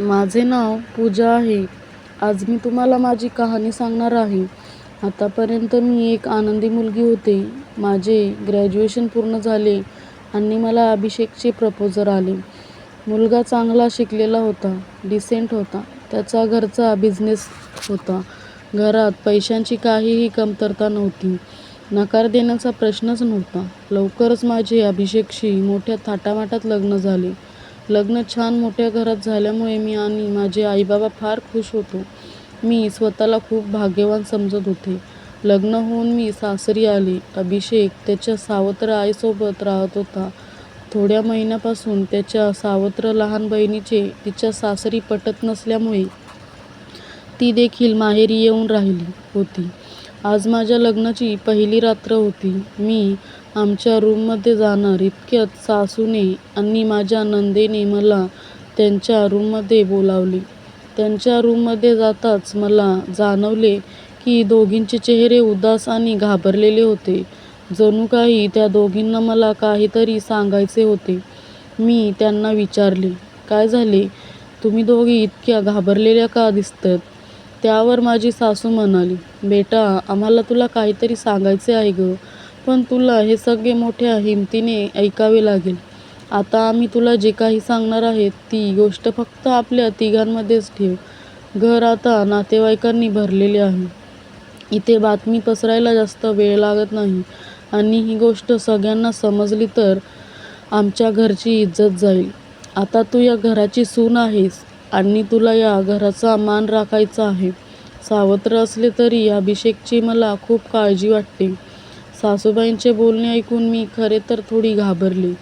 माझे नाव पूजा आहे. आज मी तुम्हाला माझी कहाणी सांगणार आहे. आतापर्यंत मी एक आनंदी मुलगी होते. माझे ग्रॅज्युएशन पूर्ण झाले आणि मला अभिषेकचे प्रपोजर आले. मुलगा चांगला शिकलेला होता डिसेंट होता. त्याचा घरचा बिझनेस होता. घरात पैशांची काहीही कमतरता नव्हती. नकार देण्याचा प्रश्नच नव्हता. लवकरच माझे अभिषेकशी मोठ्या थाटामाटात लग्न झाले. लग्न छान मोठ्या घरात झाल्यामुळे मी आणि माझे आईबाबा फार खुश होतो. मी स्वतःला खूप भाग्यवान समजत होते. लग्न होऊन मी सासरी आली. अभिषेक त्याच्या सावत्र आईसोबत राहत होता. थोड्या महिन्यापासून त्याच्या सावत्र लहान बहिणीचे तिच्या सासरी पटत नसल्यामुळे ती देखील माहेरी येऊन राहिली होती. आज माझ्या लग्नाची पहिली रात्र होती. मी आमच्या रूममध्ये जाणार. इतक्यात सासूने आणि माझ्या नंदेने मला त्यांच्या रूममध्ये बोलावले. त्यांच्या रूममध्ये जाताच मला जाणवले की दोघींचे चेहरे उदास आणि घाबरलेले होते. जणू काही त्या दोघींना मला काहीतरी सांगायचे होते. मी त्यांना विचारले काय झाले? तुम्ही दोघी इतक्या घाबरलेल्या का दिसतात? त्यावर माझी सासू म्हणाली बेटा आम्हाला तुला काहीतरी सांगायचे आहे गं. पण तुला हे सगळे मोठ्या हिमतीने ऐकावे लागेल. आता आम्ही तुला जे काही सांगणार आहे ती गोष्ट फक्त आपल्या तिघांमध्येच ठेव. घर आता नातेवाईकांनी भरलेले आहे. इथे बातमी पसरायला जास्त वेळ लागत नाही आणि ही गोष्ट सगळ्यांना समजली तर आमच्या घरची इज्जत जाईल. आता तू या घराची सून आहेस आणि तुला या घराचा मान राखायचा आहे. सावत्र असले तरी अभिषेकची मला खूप काळजी वाटते. सासूबाईंचे बोलणे ऐकून मी खरे तर थोडी घाबरले.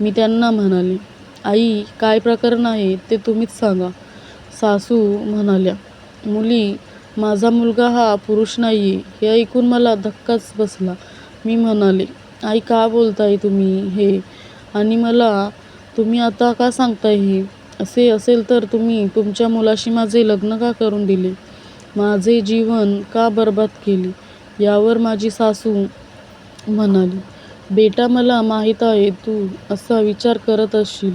मी त्यांना म्हणाले आई काय प्रकरण आहे ते तुम्हीच सांगा. सासू म्हणाल्या मुली माझा मुलगा हा पुरुष नाही आहे हे ऐकून मला धक्काच बसला. मी म्हणाले आई का बोलताय तुम्ही हे? आणि मला तुम्ही आता का सांगताय हे? असे असेल तर तुम्ही तुमच्या मुलाशी माझे लग्न का करून दिले? माझे जीवन का बर्बाद केले? यावर माझी सासू म्हणाली बेटा मला माहीत आहे तू असा विचार करत असशील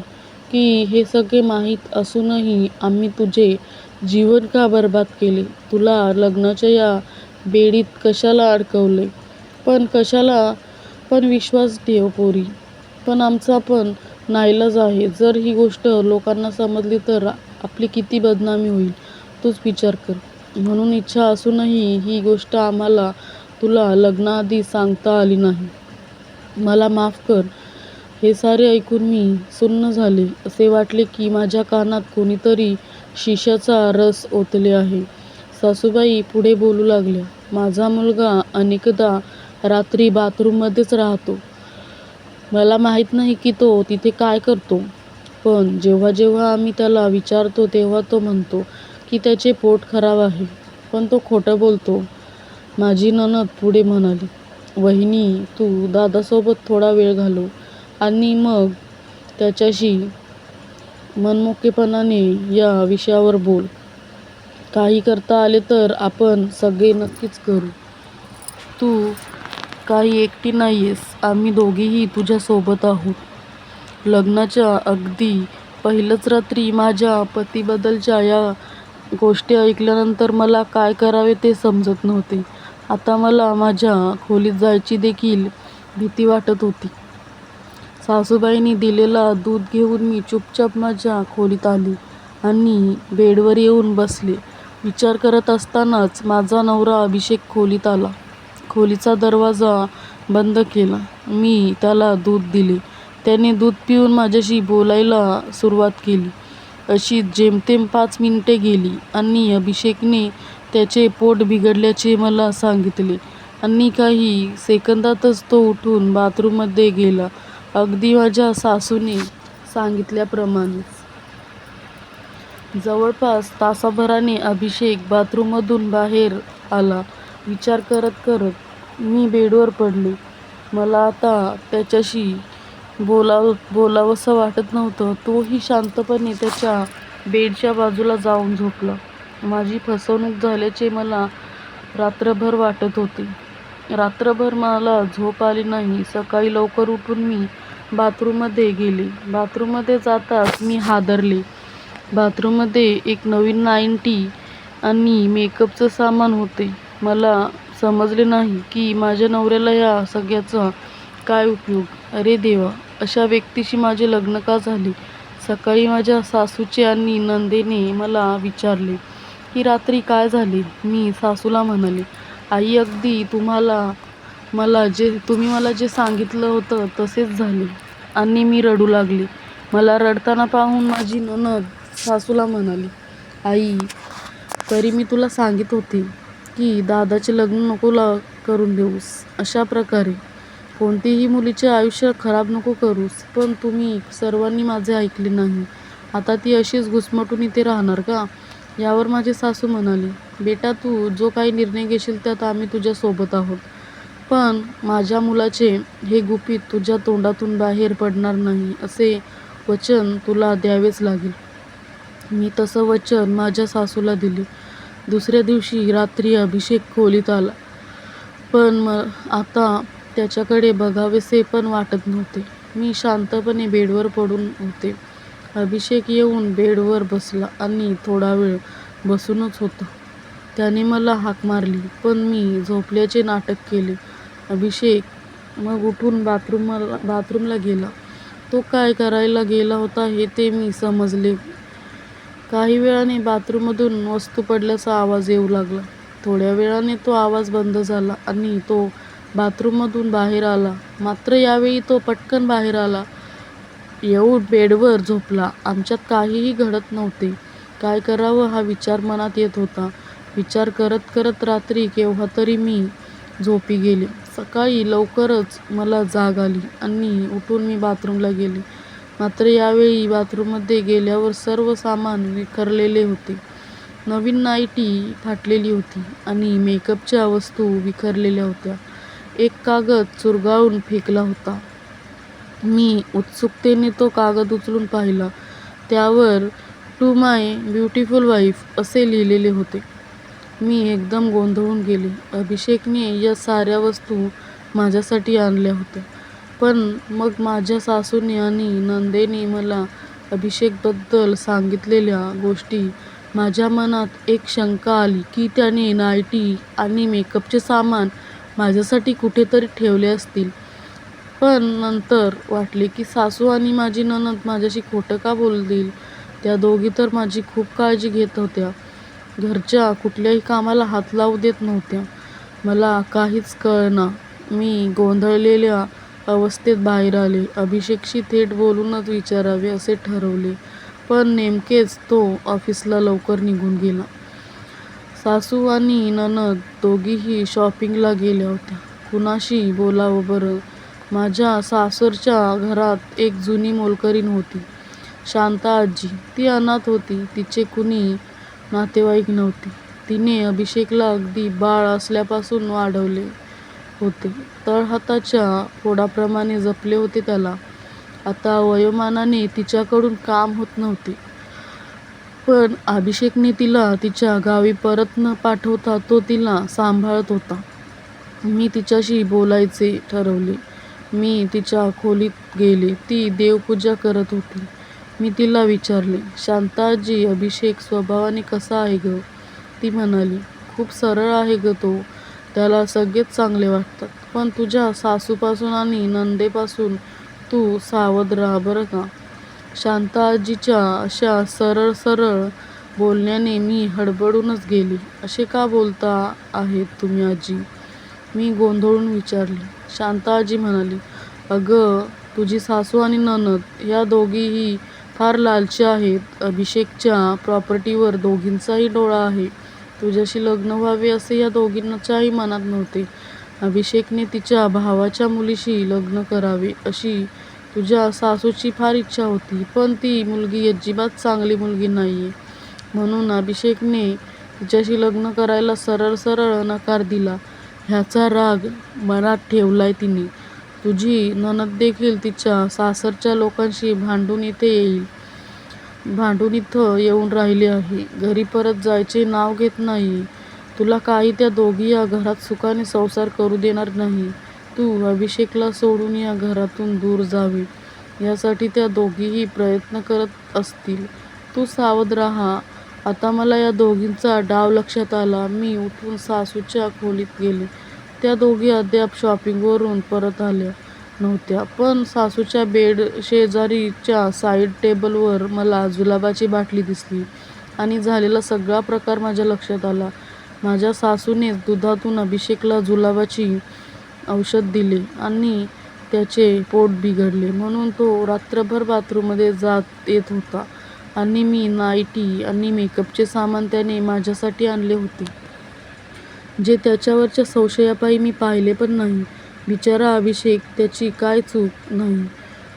की हे सगळे माहीत असूनही आम्ही तुझे जीवन का बर्बाद केले? तुला लग्नाच्या या बेडीत कशाला अडकवले? पण कशाला? पण विश्वास ठेव पोरी. पण आमचा पण नाईलाज आहे. जर ही गोष्ट लोकांना समजली तर आपली किती बदनामी होईल तूच विचार कर. म्हणून इच्छा असूनही ही गोष्ट आम्हाला तुला लग्नाआधी सांगता आली नाही. मला माफ कर. हे सारे ऐकून मी सुन्न झाले. असे वाटले की माझ्या कानात कोणीतरी शिशाचा रस ओतले आहे. सासूबाई पुढे बोलू लागल्या. माझा मुलगा अनेकदा रात्री बाथरूममध्येच राहतो. मला माहीत नाही की तो तिथे काय करतो. पण जेव्हा जेव्हा आम्ही त्याला विचारतो तेव्हा तो म्हणतो की त्याचे पोट खराब आहे. पण तो खोटं बोलतो. माझी ननद पुढे म्हणाली वहिनी तू दादासोबत थोडा वेळ घालव आणि मग त्याच्याशी मनमोकेपणाने या विषयावर बोल. काही करता आले तर आपण सगळे नक्कीच करू. तू काही एकटी नाही आहेस आम्ही दोघीही तुझ्यासोबत आहोत. लग्नाच्या अगदी पहिलंच रात्री माझ्या पतीबद्दलच्या या गोष्टी ऐकल्यानंतर मला काय करावे ते समजत नव्हते. आता मला माझ्या खोलीत जायची देखील भीती वाटत होती. सासूबाईंनी दिलेला दूध घेऊन मी चुपचाप माझ्या खोलीत आली आणि बेडवर येऊन बसले. विचार करत असतानाच माझा नवरा अभिषेक खोलीत आला. खोलीचा दरवाजा बंद केला. मी त्याला दूध दिले. त्याने दूध पिऊन माझ्याशी बोलायला सुरुवात केली. अशी जेमतेम पाच मिनिटे गेली आणि अभिषेकने त्याचे पोट बिघडल्याचे मला सांगितले. आणि काही सेकंदातच तो उठून बाथरूममध्ये गेला. अगदी माझ्या सासूने सांगितल्याप्रमाणेच जवळपास तासाभराने अभिषेक बाथरूममधून बाहेर आला. विचार करत करत मी बेडवर पडले. मला आता त्याच्याशी बोलाव बोलावंसं वाटत नव्हतं. तोही शांतपणे त्याच्या बेडच्या बाजूला जाऊन झोपला. माझी फसवणूक झाल्याचे मला रात्रभर वाटत होते रात्रभर मला झोप आली नाही सकाळी लवकर उठून मी बाथरूममध्ये गेले बाथरूममध्ये जाताच मी हादरले बाथरूममध्ये एक नवीन नाईन्टी आणि मेकअपचं सामान होते. मला समजले नाही की माझ्या नवऱ्याला या सगळ्याचा काय उपयोग. अरे देवा! अशा व्यक्तीशी माझे लग्न का झाले? सकाळी माझ्या सासूचे आणि नंदेने मला विचारले की रात्री काय झाली मी सासूला म्हणाले, आई अगदी तुम्हाला मला जे तुम्ही मला जे सांगितलं होतं तसेच झाले आणि मी रडू लागले. मला रडताना पाहून माझी ननद सासूला म्हणाली, आई तरी मी तुला सांगित होते की दादाचे लग्न नको ला करून देऊस. अशा प्रकारे कोणतीही मुलीचे आयुष्य खराब नको करूस. पण तुम्ही सर्वांनी माझे ऐकले नाही. आता ती अशीच घुसमटून इथे राहणार का? यावर माझी सासू म्हणाली, बेटा तू जो काही निर्णय घेशील त्यात आम्ही तुझ्या सोबत आहोत. पण माझ्या मुलाचे हे गुपित तुझ्या तोंडातून बाहेर पडणार नाही असे वचन तुला द्यावेच लागेल. मी तसं वचन माझ्या सासूला दिले. दुसऱ्या दिवशी रात्री अभिषेक खोलीत आला. पण आता त्याच्याकडे बघावेसे पण वाटत नव्हते. मी शांतपणे बेडवर पडून होते. अभिषेक येऊन बेडवर बसला आणि थोडा वेळ बसूनच होता. त्याने मला हाक मारली पण मी झोपल्याचे नाटक केले. अभिषेक मग उठून बाथरूमला गेला. तो काय करायला गेला होता हे ते मी समजले. काही वेळाने बाथरूममधून वस्तू पडल्याचा आवाज येऊ लागला. थोड्या वेळाने तो आवाज बंद झाला आणि तो बाथरूममधून बाहेर आला. मात्र यावेळी तो पटकन बाहेर आला. येऊन बेडवर झोपला. आमच्यात काहीही घडत नव्हते. काय करावं हा विचार मनात येत होता. विचार करत करत रात्री केव्हातरी मी झोपी गेले. सकाळी लवकरच मला जाग आली आणि उठून मी बाथरूमला गेले. मात्र यावेळी बाथरूममध्ये गेल्यावर सर्व सामान विखरलेले होते. नवीन नाईटी फाटलेली होती आणि मेकअपच्या वस्तू विखरलेल्या होत्या. एक कागद चुरगाळून फेकला होता. मी उत्सुकतेने तो कागद उचलून पाहिला. त्यावर टू माय ब्युटिफुल वाईफ असे लिहिलेले होते. मी एकदम गोंधळून गेले. अभिषेकने या साऱ्या वस्तू माझ्यासाठी आणल्या होत्या. पण मग माझ्या सासूने आणि नंदेने मला अभिषेकबद्दल सांगितलेल्या गोष्टी माझ्या मनात एक शंका आली की त्याने नायटी आणि मेकअपचे सामान माझ्यासाठी कुठेतरी ठेवले असतील. पण नंतर वाटले की सासू आणि माझी नणंद माझ्याशी खोटं का बोलतील? त्या दोघी तर माझी खूप काळजी घेत होत्या. घरच्या कुठल्याही कामाला हात लावू देत नव्हत्या. मला काहीच कळना मी गोंधळलेल्या अवस्थेत बाहेर आले. अभिषेकशी थेट बोलूनच विचारावे असे ठरवले. पण नेमकेच तो ऑफिसला लवकर निघून गेला. सासू आणि ननद दोघीही शॉपिंगला गेल्या होत्या. कुणाशी बोलावं बरं? माझ्या सासरच्या घरात एक जुनी मोलकरीण होती. शांता आजी. ती अनाथ होती. तिचे कुणी नातेवाईक नव्हते. तिने अभिषेकला अगदी बाळ असल्यापासून वाढवले होते. तळहाताच्या फोडाप्रमाणे जपले होते त्याला. आता वयोमानाने तिच्याकडून काम होत नव्हते. पण अभिषेकने तिला तिच्या गावी परत न पाठवता तो तिला सांभाळत होता. मी तिच्याशी बोलायचे ठरवले. मी तिच्या खोलीत गेले. ती देवपूजा करत होती. मी तिला विचारले, शांताजी अभिषेक स्वभावाने कसा आहे गं? ती म्हणाली, खूप सरळ आहे गं तो. त्याला सगळेच चांगले वाटतात. पण तुझ्या सासूपासून आणि नणंदेपासून तू सावध राहा बरं का. शांताआजीच्या अशा सरळ सरळ बोलण्याने मी हडबडूनच गेले. असे का बोलता आहेत तुम्ही आजी? मी गोंधळून विचारले. शांताआजी म्हणाली, अगं तुझी सासू आणि ननद या दोघीही फार लालची आहेत. अभिषेकच्या प्रॉपर्टीवर दोघींचाही डोळा आहे. तुझ्याशी लग्न व्हावे असे या दोघींच्याही मनात नव्हते. अभिषेकने तिच्या भावाच्या मुलीशी लग्न करावे अशी तुझ्या सासूची फार इच्छा होती. पण ती मुलगी अजिबात चांगली मुलगी नाहीये. म्हणून अभिषेकने तिच्याशी लग्न करायला सरळ सरळ नकार दिला. ह्याचा राग मनात ठेवलाय तिने. तुझी नणंददेखील तिच्या सासरच्या लोकांशी भांडून इथे येईल भांडून इथं येऊन राहिली आहे. घरी परत जायचे नाव घेत नाहीये. तुला काही त्या दोघी या घरात सुखाने संसार करू देणार नाही. तू अभिषेकला सोडून या घरातून दूर जावे यासाठी त्या दोघीही प्रयत्न करत असतील. तू सावध राहा आता मला या दोघींचा डाव लक्षात आला. मी उठून सासूच्या खोलीत गेले. त्या दोघी अद्याप शॉपिंगवरून परत आल्या नव्हत्या. पण सासूच्या बेड शेजारीच्या साईड टेबलवर मला जुलाबाची बाटली दिसली आणि झालेला सगळा प्रकार माझ्या लक्षात आला. माझ्या सासूनेच दुधातून अभिषेकला जुलाबाची औषध दिले आणि त्याचे पोट बिघडले. म्हणून तो रात्रभर बाथरूममध्ये जात येत होता. आणि मी नाईटी आणि मेकअपचे सामान त्याने माझ्यासाठी आणले होते. जे त्याच्यावरच्या संशयापायी मी पाहिले पण नाही. बिचारा अभिषेक त्याची काय चूक? नाही.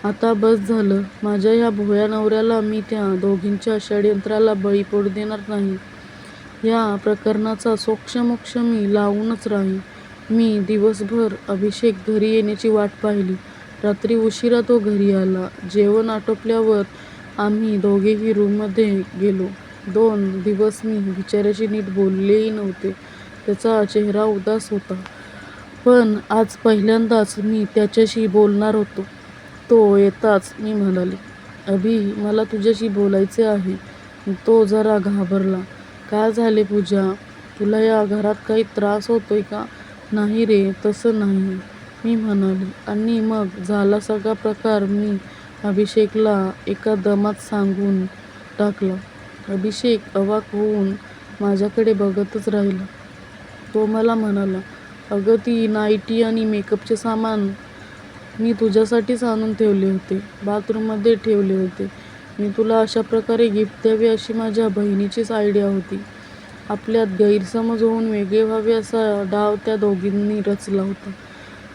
आता बस झालं. माझ्या ह्या भोया नवऱ्याला मी त्या दोघींच्या षडयंत्राला बळी पडू देणार नाही. या प्रकरणाचा सोक्षमोक्ष मी लावूनच राहीन. मी दिवसभर अभिषेक घरी येण्याची वाट पाहिली. रात्री उशिरा तो घरी आला. जेवण आटोपल्यावर आम्ही दोघेही रूममध्ये गेलो. दोन दिवस मी बिचाऱ्याशी नीट बोललेही नव्हते. त्याचा चेहरा उदास होता. पण आज पहिल्यांदाच मी त्याच्याशी बोलणार होतो. तो येताच मी म्हणाले अभि मला तुझ्याशी बोलायचे आहे. तो जरा घाबरला. काय झाले पूजा? तुला या घरात काही त्रास होतोय का? नाही रे तसं नाही. मी म्हणाले आणि मग झाला सगळा प्रकार मी अभिषेकला एका दमात सांगून टाकलं. अभिषेक अवाक होऊन माझ्याकडे बघतच राहिला. तो मला म्हणाला अगं ती नाईटी आणि मेकअपचे सामान मी तुझ्यासाठीच आणून ठेवले होते. बाथरूममध्ये ठेवले होते. मी तुला अशा प्रकारे गिफ्ट द्यावी अशी माझ्या बहिणीचीच आयडिया होती. आपल्यात गैरसमज होऊन वेगळे व्हावे असा डाव त्या दोघींनी रचला होता.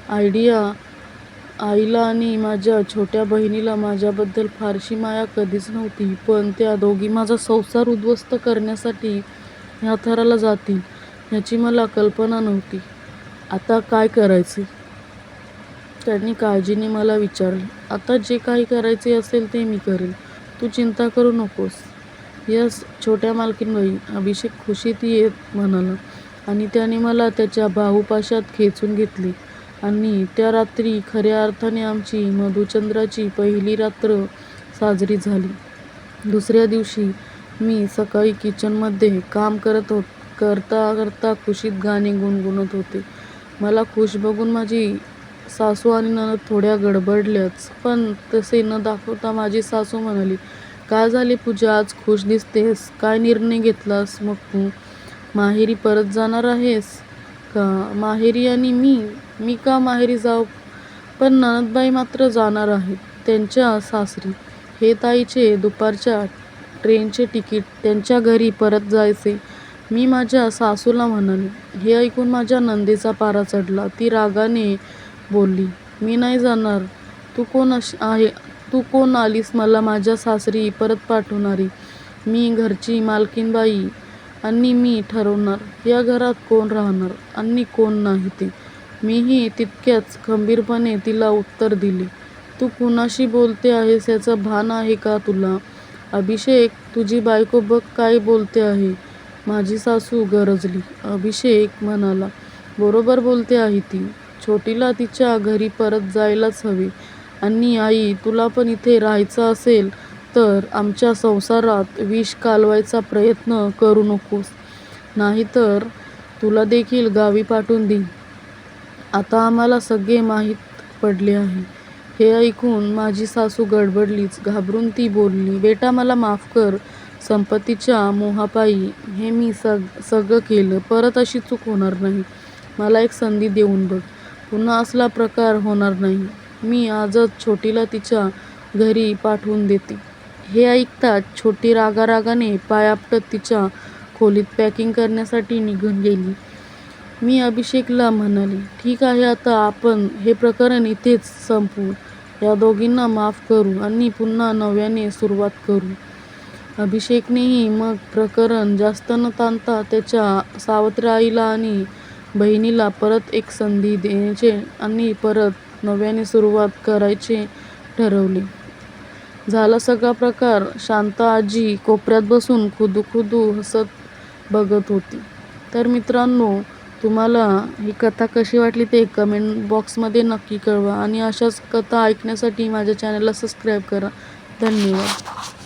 आयडिया आईला आणि माझ्या छोट्या बहिणीला माझ्याबद्दल फारशी माया कधीच नव्हती पण त्या दोघी माझा संसार उद्ध्वस्त करण्यासाठी ह्या थराला जातील ह्याची मला कल्पना नव्हती. आता काय करायचे? त्यांनी काळजीने मला विचारले आता जे काही करायचे असेल ते मी करेन. तू चिंता करू नकोस. यस छोट्या मालकीनबाई अभिषेक खुशीत येत म्हणाला आणि त्याने मला त्याच्या बाहुपाशात खेचून घेतले. आणि त्या रात्री खऱ्या अर्थाने आमची मधुचंद्राची पहिली रात्र साजरी झाली. दुसऱ्या दिवशी मी सकाळी किचनमध्ये काम करत होत करता करता खुशीत गाणे गुणगुणत होते. मला खुश बघून माझी सासू आणि नणद थोड्या गडबडल्याच पण तसे न दाखवता माझी सासू म्हणाली काय झाले पूजा आज खुश दिसतेस? काय निर्णय घेतलास? मग तू माहेरी परत जाणार आहेस? का? माहेरी आणि मी मी का माहेरी जाऊ? पण ननदबाई मात्र जाणार आहेत त्यांच्या सासरी. हे ताईचे दुपारच्या ट्रेनचे तिकीट त्यांच्या घरी परत जायचे. मी माझ्या सासूला म्हणाले हे ऐकून माझ्या नंदीचा पारा चढला. ती रागाने बोलली मी नाही जाणार. तू कोण अशी आहे? तू कोण आलीस? मला माझ्या सासरी परत पाठवणारी. मी घरची मालकीनबाई आणि मी ठरवणार या घरात कोण राहणार आणि कोण नाही ते. मीही तितक्याच खंबीरपणे तिला उत्तर दिले. तू कुणाशी बोलते आहेस याचं भान आहे का तुला? अभिषेक तुझी बायको बघ काय बोलते आहे. माझी सासू गरजली अभिषेक म्हणाला. बरोबर बोलते आहे ती. छोटीला तिच्या घरी परत जायलाच हवे. आणि आई तुला पण इथे राहायचं असेल तर आमच्या संसारात विष कालवायचा प्रयत्न करू नकोस. नाहीतर तुला देखील गावी पाठवून देईन. आता आम्हाला सगळे माहीत पडले आहे. हे ऐकून माझी सासू गडबडलीच घाबरून ती बोलली बेटा मला माफ कर. संपत्तीच्या मोहापायी हे मी सग सगळं केलं. परत अशी चूक होणार नाही. मला एक संधी देऊन बघ. पुन्हा असला प्रकार होणार नाही. मी आजच छोटीला तिच्या घरी पाठवून देते. हे ऐकताच छोटी रागारागाने पाय आपटत तिच्या खोलीत पॅकिंग करण्यासाठी निघून गेली. मी अभिषेकला म्हणाले ठीक आहे आता आपण हे प्रकरण इथेच संपवू. या दोघींना माफ करू आणि पुन्हा नव्याने सुरुवात करू. अभिषेकनेही मग प्रकरण जास्त न ताणता त्याच्या सावत्र आईला आणि बहिणीला परत एक संधी देण्याचे आणि परत नव्याने सुरुवात करायचे ठरवले. झाला सगळा प्रकार. शांत आजी कोपऱ्यात बसून खुदू खुदू हसत बघत होती. तर मित्रांनो तुम्हाला ही कथा कशी वाटली ते कमेंट बॉक्समध्ये नक्की कळवा आणि अशाच कथा ऐकण्यासाठी माझ्या चॅनलला सबस्क्राईब करा. धन्यवाद.